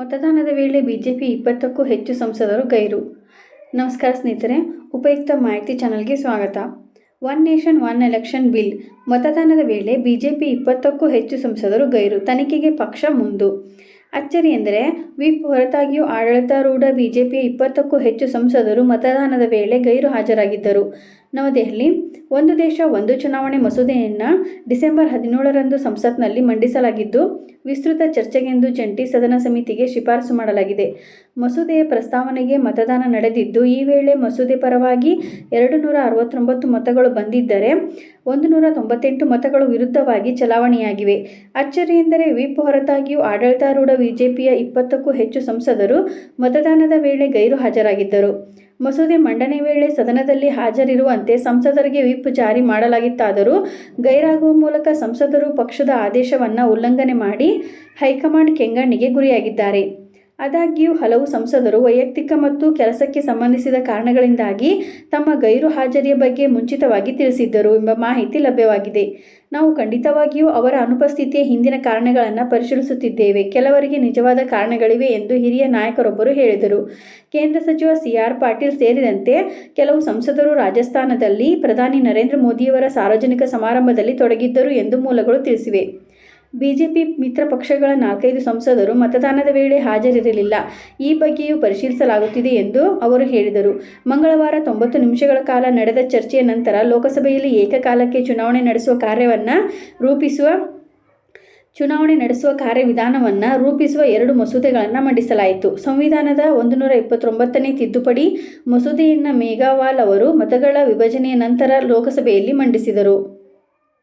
ಮತದಾನದ ವೇಳೆ ಬಿಜೆಪಿ ಇಪ್ಪತ್ತಕ್ಕೂ ಹೆಚ್ಚು ಸಂಸದರು ಗೈರು. ನಮಸ್ಕಾರ ಸ್ನೇಹಿತರೆ, ಉಪಯುಕ್ತ ಮಾಹಿತಿ ಚಾನಲ್ಗೆ ಸ್ವಾಗತ. One nation, one election bill. ಮತದಾನದ ವೇಳೆ ಬಿಜೆಪಿ ಇಪ್ಪತ್ತಕ್ಕೂ ಹೆಚ್ಚು ಸಂಸದರು ಗೈರು. ತನಿಖೆಗೆ ಪಕ್ಷ ಮುಂದು. ಅಚ್ಚರಿ ಎಂದರೆ, ವಿಪ್ ಹೊರತಾಗಿಯೂ ಆಡಳಿತಾರೂಢ ಬಿಜೆಪಿಯ ಇಪ್ಪತ್ತಕ್ಕೂ ಹೆಚ್ಚು ಸಂಸದರು ಮತದಾನದ ವೇಳೆ ಗೈರು ಹಾಜರಾಗಿದ್ದರು. ನವದೆಹಲಿ. ಒಂದು ದೇಶ, ಒಂದು ಚುನಾವಣೆ ಮಸೂದೆಯನ್ನು ಡಿಸೆಂಬರ್ ಹದಿನೇಳರಂದು ಸಂಸತ್ನಲ್ಲಿ ಮಂಡಿಸಲಾಗಿದ್ದು, ವಿಸ್ತೃತ ಚರ್ಚೆಗೆಂದು ಜಂಟಿ ಸದನ ಸಮಿತಿಗೆ ಶಿಫಾರಸು ಮಾಡಲಾಗಿದೆ. ಮಸೂದೆಯ ಪ್ರಸ್ತಾವನೆಗೆ ಮತದಾನ ನಡೆದಿದ್ದು, ಈ ವೇಳೆ ಮಸೂದೆ ಪರವಾಗಿ ಎರಡು ನೂರ ಅರವತ್ತೊಂಬತ್ತು ಮತಗಳು ಬಂದಿದ್ದರೆ ಒಂದು ನೂರ ತೊಂಬತ್ತೆಂಟು ಮತಗಳು ವಿರುದ್ಧವಾಗಿ ಚಲಾವಣೆಯಾಗಿವೆ. ಅಚ್ಚರಿಯೆಂದರೆ ವಿಪ್ ಹೊರತಾಗಿಯೂ ಆಡಳಿತಾರೂಢ ಬಿಜೆಪಿಯ ಇಪ್ಪತ್ತಕ್ಕೂ ಹೆಚ್ಚು ಸಂಸದರು ಮತದಾನದ ವೇಳೆ ಗೈರು ಹಾಜರಾಗಿದ್ದರು. ಮಸೂದೆ ಮಂಡನೆ ವೇಳೆ ಸದನದಲ್ಲಿ ಹಾಜರಿರುವಂತೆ ಸಂಸದರಿಗೆ ವಿಪ್ ಜಾರಿ ಮಾಡಲಾಗಿತ್ತಾದರೂ ಗೈರಾಗುವ ಮೂಲಕ ಸಂಸದರು ಪಕ್ಷದ ಆದೇಶವನ್ನು ಉಲ್ಲಂಘನೆ ಮಾಡಿ ಹೈಕಮಾಂಡ್ ಕೆಂಗಣ್ಣಿಗೆ ಗುರಿಯಾಗಿದ್ದಾರೆ. ಆದಾಗ್ಯೂ ಹಲವು ಸಂಸದರು ವೈಯಕ್ತಿಕ ಮತ್ತು ಕೆಲಸಕ್ಕೆ ಸಂಬಂಧಿಸಿದ ಕಾರಣಗಳಿಂದಾಗಿ ತಮ್ಮ ಗೈರು ಹಾಜರಿಯ ಬಗ್ಗೆ ಮುಂಚಿತವಾಗಿ ತಿಳಿಸಿದ್ದರು ಎಂಬ ಮಾಹಿತಿ ಲಭ್ಯವಾಗಿದೆ. ನಾವು ಖಂಡಿತವಾಗಿಯೂ ಅವರ ಅನುಪಸ್ಥಿತಿಯ ಹಿಂದಿನ ಕಾರಣಗಳನ್ನು ಪರಿಶೀಲಿಸುತ್ತಿದ್ದೇವೆ. ಕೆಲವರಿಗೆ ನಿಜವಾದ ಕಾರಣಗಳಿವೆ ಎಂದು ಹಿರಿಯ ನಾಯಕರೊಬ್ಬರು ಹೇಳಿದರು. ಕೇಂದ್ರ ಸಚಿವ ಸಿ ಆರ್ ಪಾಟೀಲ್ ಸೇರಿದಂತೆ ಕೆಲವು ಸಂಸದರು ರಾಜಸ್ಥಾನದಲ್ಲಿ ಪ್ರಧಾನಿ ನರೇಂದ್ರ ಮೋದಿಯವರ ಸಾರ್ವಜನಿಕ ಸಮಾರಂಭದಲ್ಲಿ ತೊಡಗಿದ್ದರು ಎಂದು ಮೂಲಗಳು ತಿಳಿಸಿವೆ. ಬಿಜೆಪಿ ಮಿತ್ರ ಪಕ್ಷಗಳ ನಾಲ್ಕೈದು ಸಂಸದರು ಮತದಾನದ ವೇಳೆ ಹಾಜರಿರಲಿಲ್ಲ. ಈ ಬಗ್ಗೆಯೂ ಪರಿಶೀಲಿಸಲಾಗುತ್ತಿದೆ ಎಂದು ಅವರು ಹೇಳಿದರು. ಮಂಗಳವಾರ ತೊಂಬತ್ತು ನಿಮಿಷಗಳ ಕಾಲ ನಡೆದ ಚರ್ಚೆಯ ನಂತರ ಲೋಕಸಭೆಯಲ್ಲಿ ಏಕಕಾಲಕ್ಕೆ ಚುನಾವಣೆ ನಡೆಸುವ ಕಾರ್ಯವನ್ನು ರೂಪಿಸುವ, ಚುನಾವಣೆ ನಡೆಸುವ ಕಾರ್ಯವಿಧಾನವನ್ನು ರೂಪಿಸುವ ಎರಡು ಮಸೂದೆಗಳನ್ನು ಮಂಡಿಸಲಾಯಿತು. ಸಂವಿಧಾನದ ಒಂದು ನೂರ ಇಪ್ಪತ್ತೊಂಬತ್ತನೇ ತಿದ್ದುಪಡಿ ಮಸೂದೆಯನ್ನು ಮೇಘಾವಾಲ್ ಅವರು ಮತಗಳ ವಿಭಜನೆಯ ನಂತರ ಲೋಕಸಭೆಯಲ್ಲಿ ಮಂಡಿಸಿದರು.